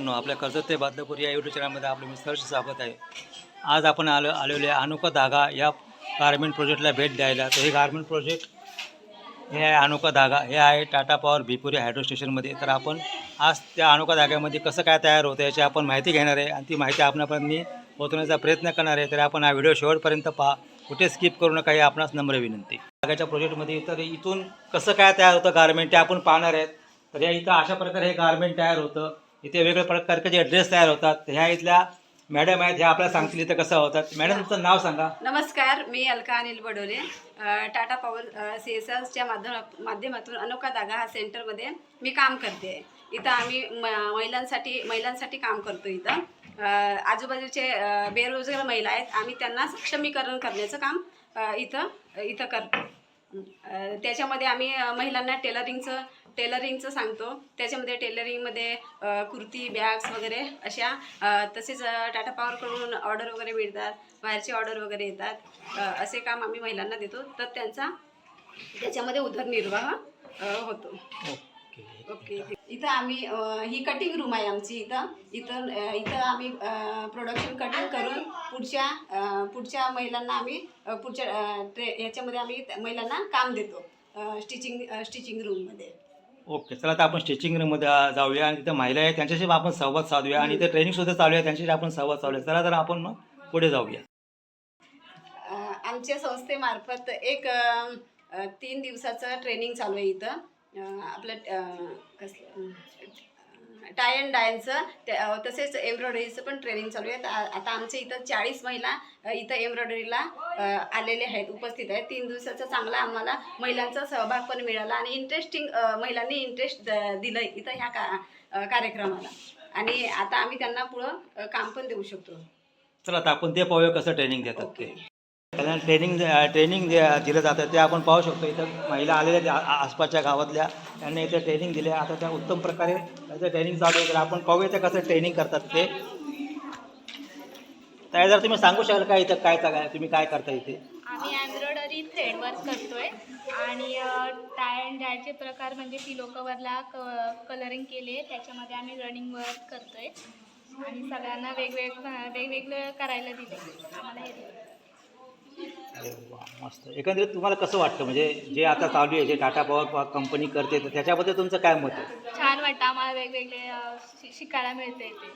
मित्रांनो आपल्या कर्जत ते बदलापूर या यूट्यूब चॅनलमध्ये आपले मी सहर्ष स्वागत आहे. आज आपण आलो आलेलो अनोखा धागा या गारमेंट प्रोजेक्टला भेट द्यायला. तर हे गारमेंट प्रोजेक्ट हे आहे अनोखा धागा. हे आहे टाटा पॉवर भिपुरी हायड्रो स्टेशनमध्ये तर आपण आज त्या अनोखा धाग्यामध्ये कसं काय तयार होतं याची आपण माहिती घेणार आहे. आणि ती माहिती आपणापर्यंत मी पोहोचवण्याचा प्रयत्न करणार आहे. तर आपण हा व्हिडिओ शेवटपर्यंत पहा. कुठे स्किप करू नका ही आपणास नम्र विनंती. धाग्याच्या प्रोजेक्टमध्ये तर इथून कसं काय तयार होतं गारमेंट ते आपण पाहणार आहेत. तर या इथं अशा प्रकारे हे गारमेंट तयार होतं. इथे वेगवेगळ्या प्रकारचे ड्रेस तयार होतात ह्या इथल्या मॅडम आहेत ह्या आपल्याला सांगतील इथं कसं होतात. मॅडम तुमचं नाव सांगा. नमस्कार मी अलका अनिल बडोले. अ, टाटा पॉवर सी एस एसच्या माध्यम माध्यमातून अनोखा धागा हा सेंटरमध्ये मी काम करते. इथं आम्ही म- महिलांसाठी महिलांसाठी काम करतो इथं. अ, आजूबाजूचे अ, बेरोजगार महिला आहेत आम्ही त्यांना सक्षमीकरण करण्याचं काम अ, इथं इथं करतो. अ, त्याच्यामध्ये आम्ही अ, महिलांना टेलरिंगचं टेलरिंगचं सांगतो. त्याच्यामध्ये टेलरिंगमध्ये कुर्ती बॅग्स वगैरे अशा तसेच टाटा पॉवरकडून ऑर्डर वगैरे मिळतात. बाहेरचे ऑर्डर वगैरे येतात. असे काम आम्ही महिलांना देतो. तर त्यांचा त्याच्यामध्ये उदरनिर्वाह होतो. ओके. इथं आम्ही ही कटिंग रूम आहे आमची इथं. इथं इथं आम्ही प्रोडक्शन कटिंग करून पुढच्या पुढच्या महिलांना आम्ही पुढच्या ट्रे ह्याच्यामध्ये आम्ही महिलांना काम देतो. स्टिचिंग स्टिचिंग रूममध्ये ओके चला आता आपण स्टिचिंग रूममध्ये जाऊया आणि तिथं महिला आहे त्यांच्याशी आपण संवाद साधूया आणि इथे ट्रेनिंग सुद्धा चालू आहे त्यांच्याशी आपण संवाद साधूया. चला तर आपण मग पुढे जाऊया. आमच्या संस्थेमार्फत एक तीन दिवसाचं ट्रेनिंग चालू आहे इथं. आपलं कसलं टाय अँड डायनचं तसेच एम्ब्रॉयडरीचं पण ट्रेनिंग चालू आहे. आता आमच्या इथं चाळीस महिला इथं एम्ब्रॉयडरीला आलेले आहेत उपस्थित आहेत. तीन दिवसाचा चांगला आम्हाला महिलांचा सहभाग पण मिळाला आणि इंटरेस्टिंग महिलांनी इंटरेस्ट दिलं इथं ह्या का कार्यक्रमाला. आणि आता आम्ही त्यांना पुढं काम पण देऊ शकतो. चला आता आपण ते पाहूया कसं ट्रेनिंग देतात ते. त्यांना ट्रेनिंग ट्रेनिंग दिलं जातं. ते आपण पाहू शकतो. इथं महिला आलेल्या आसपासच्या गावातल्या. त्यांनी इथे ट्रेनिंग दिले आता त्या उत्तम प्रकारे त्याचं ट्रेनिंग चालू आहे. तर आपण पाहूया ते कसं ट्रेनिंग करतात ते. काय जर तुम्ही सांगू शकाल का इथं काय काय तुम्ही काय करता इथे? आम्ही एम्ब्रॉयडरी थ्रेडवर्क करतोय. आणि टाय अँड डायचे प्रकार म्हणजे पिलो कवरला क कलरिंग केले. त्याच्यामध्ये आम्ही रनिंग वर्क करतोय. आणि सगळ्यांना वेगवेग वेगवेगळं करायला दिले आम्हाला हे दिलं. अरे वा मस्त. एकंदरीत तुम्हाला कसं वाटतं? म्हणजे जे आता चालू आहे जे टाटा पॉवर कंपनी करते तर त्याच्याबद्दल तुमचं काय मत आहे? छान वाटतं. आम्हाला वेगवेगळे अ, शि शिकायला मिळते इथे.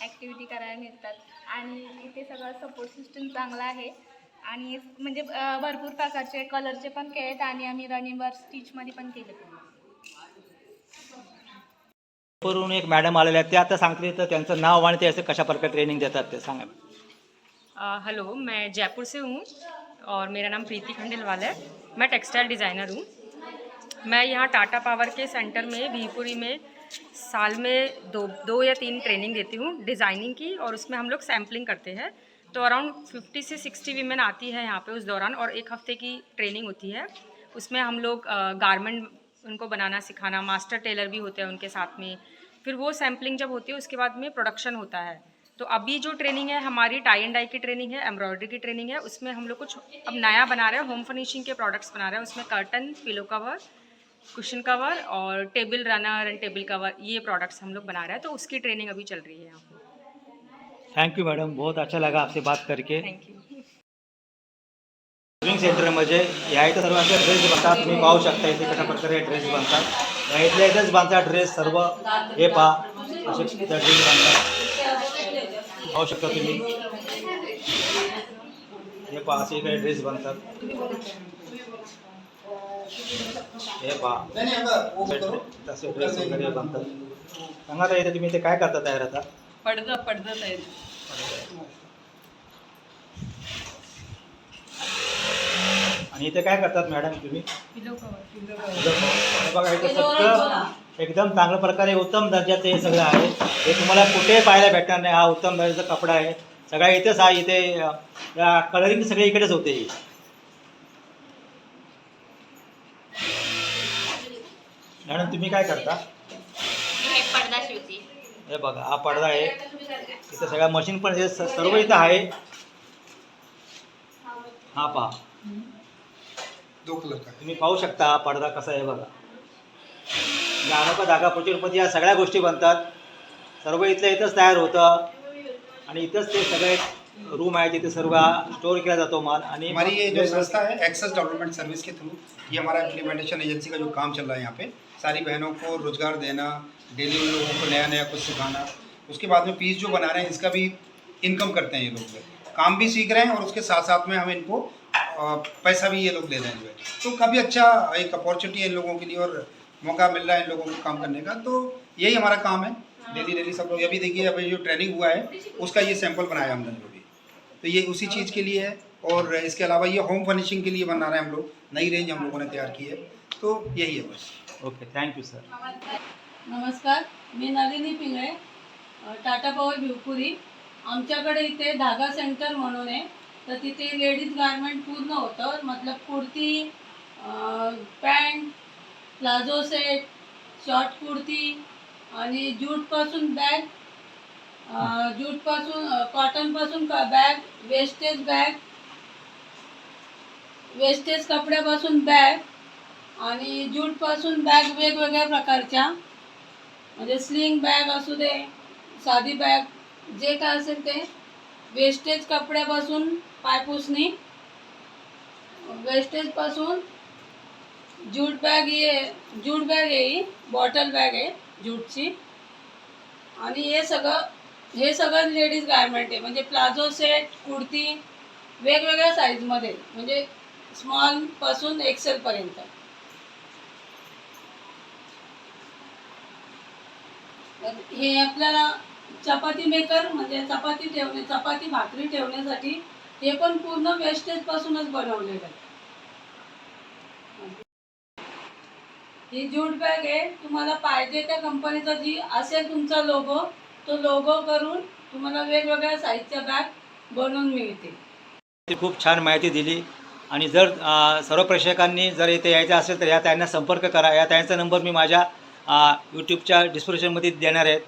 ॲक्टिव्हिटी करायला मिळतात. आणि इथे सगळं सपोर्ट सिस्टम चांगला आहे. आणि म्हणजे अ, भरपूर प्रकारचे कलरचे पण केलेत आणि आम्ही रनिंगवर स्टिचमध्ये पण केले. वरून एक मॅडम आलेल्या आहेत. ते आता सांगतील तर त्यांचं नाव आणि ते असं कशा प्रकारे ट्रेनिंग देतात ते सांगा. हेलो, मैं जयपुर से हूँ और मेरा नाम प्रीति खंडेलवाल है। मैं टेक्सटाइल डिज़ाइनर हूँ। मैं यहाँ टाटा पावर के सेंटर में भीपुरी में, साल में दो दो या तीन ट्रेनिंग देती हूँ डिज़ाइनिंग की और उसमें हम लोग सैम्पलिंग करते हैं। तो अराउंड फिफ्टी से सिक्सटी वीमेन आती है यहाँ पे उस दौरान और एक हफ़्ते की ट्रेनिंग होती है। उसमें हम लोग गारमेंट उनको बनाना सिखाना, मास्टर टेलर भी होते हैं उनके साथ में। फिर वो सैम्पलिंग जब होती है, उसके बाद में प्रोडक्शन होता है। तो अभी जो ट्रेनिंग है हमारी टाई एंड डाई की ट्रेनिंग है एम्ब्रॉयडरी की ट्रेनिंग है उसमें हम लोग कुछ अब नया बना रहे हैं होम फर्निशिंग के प्रोडक्ट्स बना रहे हैं उसमें curtain pillow cover cushion cover और table runner and table cover ये प्रोडक्ट्स हम लोग बना रहे हैं तो उसकी ट्रेनिंग अभी चल रही है यहाँ थैंक यू मैडम बहुत अच्छा लगा आपसे बात करके। थैंक यू स्विमिंग सेंटरमध्ये या इथं सर्व ड्रेस बनतात तुम्ही पाहू शकता इथे कशा प्रकारे ड्रेस बनतात या इथल्या इथेच बांधतात ड्रेस सर्व हे पहा असे ड्रेस बांधतात पाहू शकता तुम्ही. हे पहा असे इकडे ड्रेस बनतात. हे पहा. तसे ड्रेस वगैरे बनतात. सांगा इथे तुम्ही इथे काय करता तयार आता? पडदं पडदं तयार. आणि इथे काय करतात मॅडम तुम्ही? हे बघा इथे सगळं एकदम चांगल्या प्रकारे उत्तम दर्जाचं हे सगळं आहे. हे तुम्हाला कुठे पाहायला भेटणार नाही. हा उत्तम दर्जाचा कपडा आहे. सगळा इथेच हा इथे कलरिंग सगळे इकडेच होते. ही मॅडम तुम्ही काय करता? हे बघा हा पडदा आहे. इथं सगळ्या मशीन पण हे सर्व इथं आहे. हा पहा. दो कलर का? तुम्ही पाहू शकता पडदा कसा आहे बघा. अनोखा धागा प्रोजेक्टमध्ये या सगळ्या गोष्टी बनतात. सर्व इथल्या इथंच तयार होतं. आणि इथंच ते सगळे रूम आहे तिथे सर्व स्टोअर केला जातो माल. आणि हमारी ये जो संस्था है एक्सेस डेवलपमेंट सर्विस के थ्रू ये हमारा इम्प्लीमेंटेशन एजेंसी का जो काम चल रहा है यहाँ पे सारी बहनों को रोजगार देना डेली उन लोगों को नया नया कुछ सिखाना उसके बाद में पीस जो बना रहे हैं इसका भी इनकम करते हैं ये लोग। काम भी सीख रहे हैं और उसके साथ साथ में हम इनको पैसा भी ये लोग ले रहे हैं जो है। तो काफ़ी अच्छा एक अपॉर्चुनिटी है इन लोगों के लिए और मौका मिल रहा है इन लोगों को काम करने का। तो यही हमारा काम है। डेली डेली सब लोग। अभी देखिए अभी जो ट्रेनिंग हुआ है उसका ये सैंपल बनाया हमने जो भी। तो ये उसी चीज़ के लिए है और इसके अलावा ये होम फर्निशिंग के लिए बना रहे हैं हम लोग। नई रेंज हम लोगों ने तैयार की है। तो यही है बस। ओके थैंक यू सर नमस्कार मी नलिनी पिंगळे अ, टाटा पॉवर भिवपुरी. आमच्याकडे इथे धागा सेंटर म्हणून आहे. तर तिथे लेडीज गारमेंट पूर्ण होतं. मतलब kurti pant palazzo set short kurti आणि ज्यूटपासून बॅग ज्यूटपासून कॉटनपासून का बॅग वेस्टेज बॅग वेस्टेज कपड्यापासून बॅग आणि ज्यूटपासून बॅग वेगवेगळ्या प्रकारच्या म्हणजे स्लिंग बॅग असू दे साधी बॅग जे काय असेल ते वेस्टेज कपड्यापासून पायपुसणी वेस्टेजपासून ज्यूट बॅग ये ज्यूट बॅग येई बॉटल बॅग आहे ज्यूटची आणि हे सगळं हे सगळं लेडीज गारमेंट आहे. म्हणजे प्लाझो सेट कुर्ती वेगवेगळ्या साईजमध्ये म्हणजे स्मॉलपासून एक्सेलपर्यंत हे आपल्याला चपाती मेकर म्हणजे चपाती ठेवणे चपाती भाकरी ठेवण्यासाठी ते पण पूर्ण वेस्टेज पासूनच बनवलेलं आहे. ही ज्यूट बॅग आहे तुम्हाला पाहिजे त्या कंपनीचा जी असेल तुमचा लोगो तो लोगो करून तुम्हाला वेगवेगळ्या साईजच्या बॅग बनवून मिळते ती खूप छान माहिती दिली. आणि जर सर्व प्रेक्षकांनी जर इथे यायचं असेल तर या त्यांना संपर्क करा. या त्यांचा नंबर मी माझ्या यूट्यूबच्या डिस्क्रिप्शनमध्ये देणार आहेत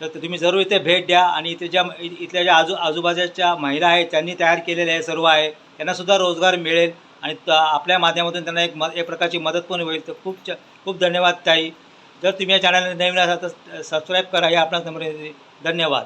तर तुम्ही जरूर इथे भेट द्या. आणि इथे ज्या इ- इथल्या ज्या आजू आजूबाजूच्या महिला आहेत त्यांनी तयार केलेले आहे सर्व आहे. त्यांनासुद्धा रोजगार मिळेल. आणि त आपल्या माध्यमातून त्यांना एक म एक प्रकारची मदत पण होईल. तर खूप च खूप धन्यवाद ताई. जर तुम्ही या चॅनलला नवीन असाल तर सबस्क्राईब करा. या आपला नंबर धन्यवाद.